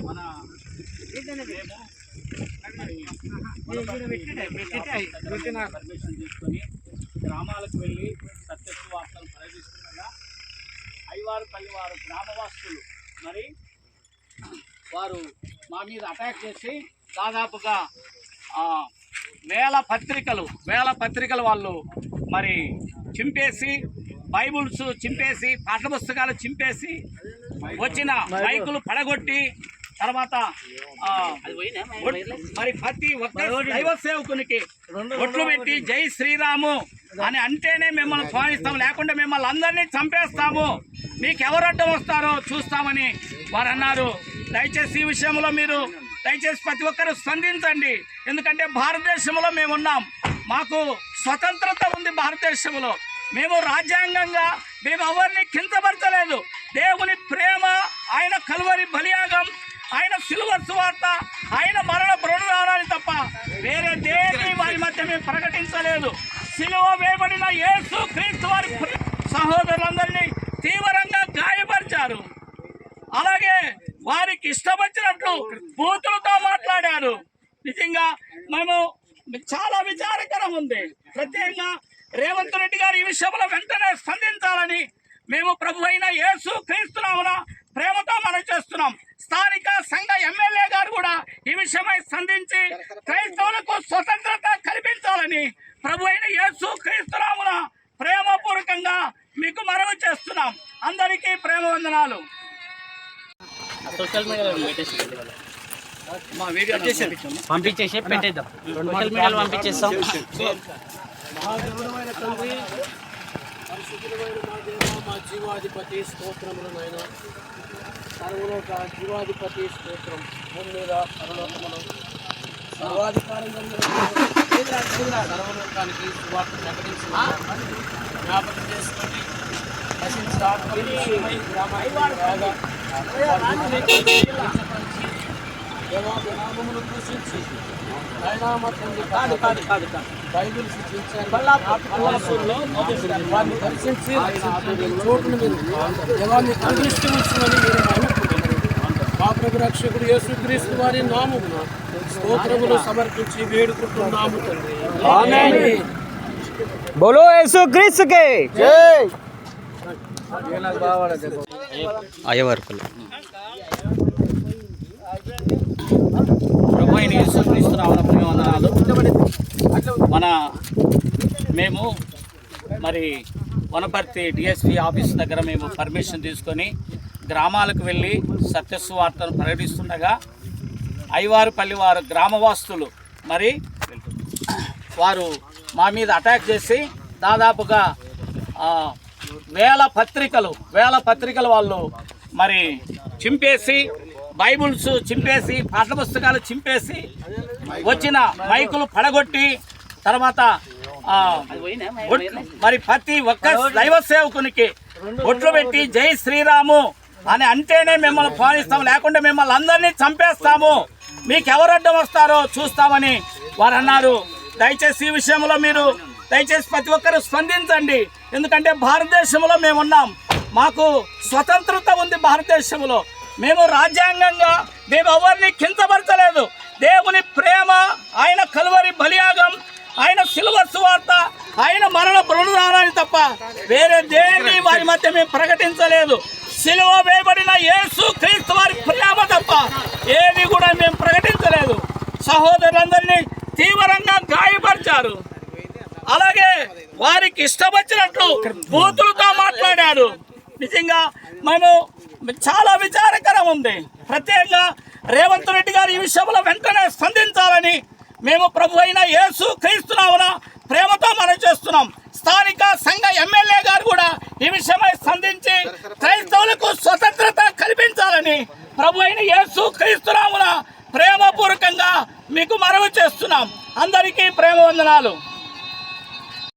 మన పర్మిషన్ తీసుకొని గ్రామాలకు వెళ్ళి సత్యత్వ వార్తలు ప్రకటిస్తుండగా ఐవారు పల్లివారు గ్రామవాసులు మరి వారు మా మీద అటాక్ చేసి దాదాపుగా వేల పత్రికలు వేల పత్రికలు వాళ్ళు మరి చింపేసి బైబుల్స్ చింపేసి పాఠ్యపుస్తకాలు చింపేసి వచ్చిన బైకులు పడగొట్టి తర్వాత మరి ప్రతి ఒక్క దైవ సేవకునికి ఒట్లు పెట్టి జై శ్రీరాము అని అంటేనే మిమ్మల్ని స్వామిస్తాం లేకుండా మిమ్మల్ని అందరినీ చంపేస్తాము. మీకు ఎవరు అడ్డం వస్తారో చూస్తామని వారు అన్నారు. దయచేసి ఈ విషయంలో మీరు దయచేసి ప్రతి ఒక్కరు స్పందించండి. ఎందుకంటే భారతదేశంలో మేము ఉన్నాం మాకు స్వతంత్రత ఉంది భారతదేశంలో. మేము రాజ్యాంగంగా మేము ఎవరిని కించపరచలేదు. దేవుని ప్రేమ ఆయన కలువరి బలియాగం ఆయన సిల్వర్ సువార్త ఆయన మరణ బృణదానాన్ని తప్ప వేరే దేని వారి మధ్య మేము ప్రకటించలేదు. సిలువ వేయబడిన యేసు క్రీస్తు వారి సహోదరులందరినీ తీవ్రంగా గాయపరిచారు. అలాగే వారికి ఇష్టమచ్చినట్లు బూతులతో మాట్లాడారు. నిజంగా మేము చాలా విచారకరం ఉంది. ప్రత్యేకంగా రేవంత్ రెడ్డి గారు ఈ విషయంలో వెంటనే స్పందించాలని మేము ప్రభు అయిన యేసు క్రీస్తునామున ప్రేమతో మనం చేస్తున్నాం. స్థానిక సంఘ ఎమ్మెల్యే గారు కూడా ఈ విషయమై స్పందించి క్రైస్తవులకు స్వతంత్రత కల్పించాలని ప్రభు అయిన యేసు క్రీస్తునామున ప్రేమపూర్వకంగా మీకు మనవి చేస్తున్నాం. అందరికీ ప్రేమ వందనాలు. సోషల్ మీడియాలో పెట్టేసి మా వీడియో పంపించేసి పెట్టేద్దాం. సోషల్ మీడియాలో పంపించేస్తాం. మహాదేవుడమైన తండ్రి పరిశుద్ధులమైన మా దేవ మా జీవాధిపతి స్తోత్రములు నాయన. సర్వలోక జీవాధిపతి స్తోత్రం. భూమి మీద పరలోకములు. సర్వాధికారం సర్వలోకానికి సువార్త ప్రకటించిన జ్ఞాపకం చేసుకోండి నశించిన ఆత్మలు గ్రామానికి రాగా జవాబునామములు రక్షకుడు యేసుక్రీస్తు వారి నామమున స్తోత్రములు సమర్పించి వేడుకుంటున్నాము తండ్రి. బోలో యేసుక్రీస్తుకే అయ్యవర్కులు ప్రభుత్వం యేసుక్రీస్తు మన మేము మరి వనపర్తి డిఎస్పి ఆఫీస్ దగ్గర మేము పర్మిషన్ తీసుకొని గ్రామాలకు వెళ్ళి సత్యస్వార్తను ప్రకటిస్తుండగా అయ్యవారుపల్లి వారు గ్రామవాస్తులు మరి వారు మా మీద అటాక్ చేసి దాదాపుగా వేల పత్రికలు వేల పత్రికలు వాళ్ళు మరి చింపేసి బైబుల్స్ చింపేసి పాఠ్యపుస్తకాలు చింపేసి వచ్చిన మైకులు పడగొట్టి తర్వాత మరి ప్రతి ఒక్క దైవ సేవకునికి ఒట్లు పెట్టి జై శ్రీరాము అని అంటేనే మిమ్మల్ని పాలిస్తాం లేకుండా మిమ్మల్ని అందరినీ చంపేస్తాము. మీకు ఎవరు అడ్డం వస్తారో చూస్తామని వారు అన్నారు. దయచేసి ఈ విషయంలో మీరు దయచేసి ప్రతి ఒక్కరు స్పందించండి. ఎందుకంటే భారతదేశంలో మేము ఉన్నాం మాకు స్వతంత్రత ఉంది భారతదేశంలో. మేము రాజ్యాంగంగా మేము ఎవరిని కించపరచలేదు. దేవుని ప్రేమ ఆయన కలువరి బలియాగం ఆయన సిల్వర్ సువార్త ఆయన మరణ బృణదానాన్ని తప్ప వేరే దేన్ని వారి మధ్య మేము ప్రకటించలేదు. సిలువ వేయబడిన యేసు క్రీస్తు వారి ప్రేమ తప్ప ఏది కూడా మేము ప్రకటించలేదు. సహోదరులందరినీ తీవ్రంగా గాయపరిచారు. అలాగే వారికి ఇష్టం వచ్చినట్లు బూతులతో మాట్లాడారు. నిజంగా మేము చాలా విచారకరం ఉంది. ప్రత్యేకంగా రేవంత్ రెడ్డి గారు ఈ విషయంలో వెంటనే స్పందించాలని మేము ప్రభు అయిన యేసు క్రీస్తునామున ప్రేమతో మనం చేస్తున్నాం. స్థానిక సంఘ ఎమ్మెల్యే గారు కూడా ఈ విషయమై స్పందించి క్రైస్తవులకు స్వతంత్రత కల్పించాలని ప్రభు అయిన యేసు క్రీస్తునామున ప్రేమపూర్వకంగా మీకు మనవి చేస్తున్నాం. అందరికీ ప్రేమ వందనాలు